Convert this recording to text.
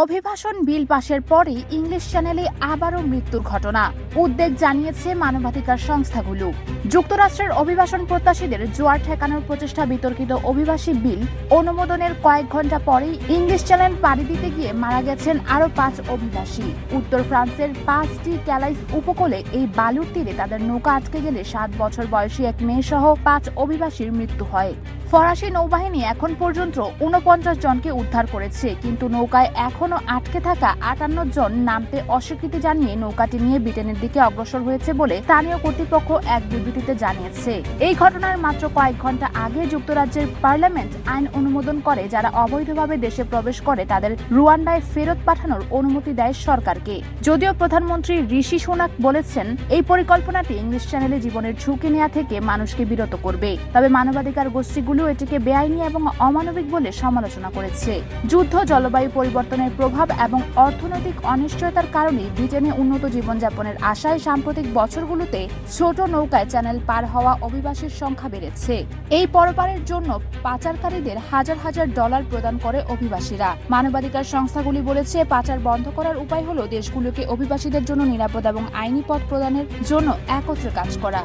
অভিবাসন বিল পাশের পরই ইংলিশ চ্যানেলে আবারও মৃত্যুর ঘটনা। উদ্বেগ জানিয়েছে মানবাধিকার সংস্থাগুলো। যুক্তরাষ্ট্রের অভিবাসন প্রত্যাশীদের জোয়ার ঠেকানোর প্রচেষ্টা বিতর্কিত অভিবাসী বিল অনুমোদনের কয়েক ঘণ্টা পরেই ইংলিশ চ্যানেল পাড়ি দিতে গিয়ে মারা গেছেন আরও পাঁচ অভিবাসী। উত্তর ফ্রান্সের পাঁচটি ক্যালাইস উপকূলে এই বালুর তীরে তাদের নৌকা আটকে গেলে সাত বছর বয়সী এক মেয়ে সহ পাঁচ অভিবাসীর মৃত্যু হয়। ফরাসি নৌবাহিনী এখন পর্যন্ত উনপঞ্চাশ জনকে উদ্ধার করেছে, কিন্তু নৌকায় এখনও আটকে থাকা আটান্ন জন নামতে অস্বীকৃতি জানিয়ে নৌকাটি নিয়ে ব্রিটেনের দিকে অগ্রসর হয়েছে বলে স্থানীয় কর্তৃপক্ষ এক বিবৃতিতে জানিয়েছে। এই ঘটনার মাত্র কয়েক ঘণ্টা আগে যুক্তরাজ্যের পার্লামেন্ট আইন অনুমোদন করে যারা অবৈধভাবে দেশে প্রবেশ করে তাদের রুয়ান্ডায় ফেরত পাঠানোর অনুমতি দেয় সরকারকে। যদিও প্রধানমন্ত্রী ঋষি সোনাক বলেছেন, এই পরিকল্পনাটি ইংলিশ চ্যানেলে জীবনের ঝুঁকি নেওয়া থেকে মানুষকে বিরত করবে। তবে মানবাধিকার গোষ্ঠীগুলো এটিকে বেআইনি এবং অমানবিক বলে সমালোচনা করেছে। যুদ্ধ, জলবায়ু পরিবর্তনের প্রভাব এবং অর্থনৈতিক অনিশ্চয়তার কারণে ব্রিটেনে উন্নত জীবনযাপনের আশায় সাম্প্রতিক বছরগুলোতে ছোট নৌকায় চ্যানেল পার হওয়া অভিবাসীর সংখ্যা বেড়েছে। এই পরপারের জন্য পাচারকারীদের হাজার হাজার ডলার প্রদান করে অভিবাসীরা। মানবাধিকার সংস্থাগুলি বলেছে, পাচার বন্ধ করার উপায় হলো দেশগুলোকে অভিবাসীদের জন্য নিরাপদ এবং আইনি পথ প্রদানের জন্য একত্রে কাজ করা।